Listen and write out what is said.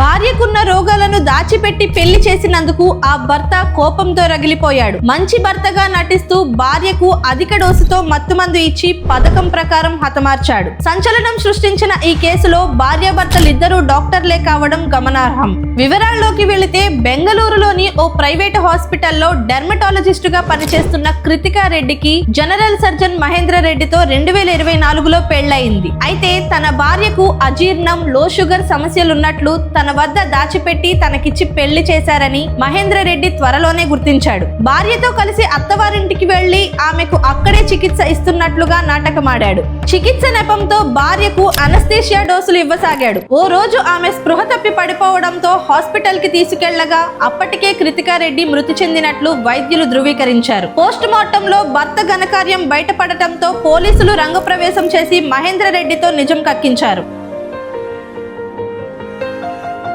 భార్యకున్న రోగాలను దాచిపెట్టి పెళ్ళి చేసినందుకు ఆ భర్త కోపంతో రగిలిపోయాడు. మంచి భర్తగా నటిస్తూ భార్యకు అధిక డోసుతో మత్తుమందు ఇచ్చి పథకం ప్రకారం హతమార్చాడు. సంచలనం సృష్టించిన ఈ కేసులో భార్యాభర్తలిద్దరూ డాక్టర్లే కావడం గమనార్హం. వివరాల్లోకి వెళితే బెంగళూరు ఓ ప్రైవేట్ హాస్పిటల్లో డెర్మటాలజిస్ట్గా పనిచేస్తున్న కృతికా రెడ్డికి జనరల్ సర్జన్ మహేంద్ర రెడ్డితో రెండు వేల ఇరవై నాలుగులో పెళ్ళయింది అయితే తన భార్యకు అజీర్ణం లో షుగర్ సమస్యలున్నట్లు తన వద్ద దాచిపెట్టి తనకిచ్చి పెళ్ళి చేశారని మహేంద్ర రెడ్డి త్వరలోనే గుర్తించాడు. భార్యతో కలిసి అత్తవారింటికి వెళ్ళి ఆమెకు అక్కడే చికిత్స ఇస్తున్నట్లుగా నాటకమాడాడు. చికిత్స నెపంతో భార్యకు అనస్థేషియా డోసులు ఇవ్వసాగాడు. ఓ రోజు ఆమె స్పృహ తప్పి పడిపోవడంతో హాస్పిటల్కి తీసుకెళ్ళగా అప్పటికే కృతికారెడ్డి మృతి చెందినట్లు వైద్యులు ధృవీకరించారు. పోస్ట్ మార్టం లో భర్త ఘనకార్యం బయటపడటంతో పోలీసులు రంగప్రవేశం చేసి మహేంద్ర రెడ్డితో నిజం కక్కించారు.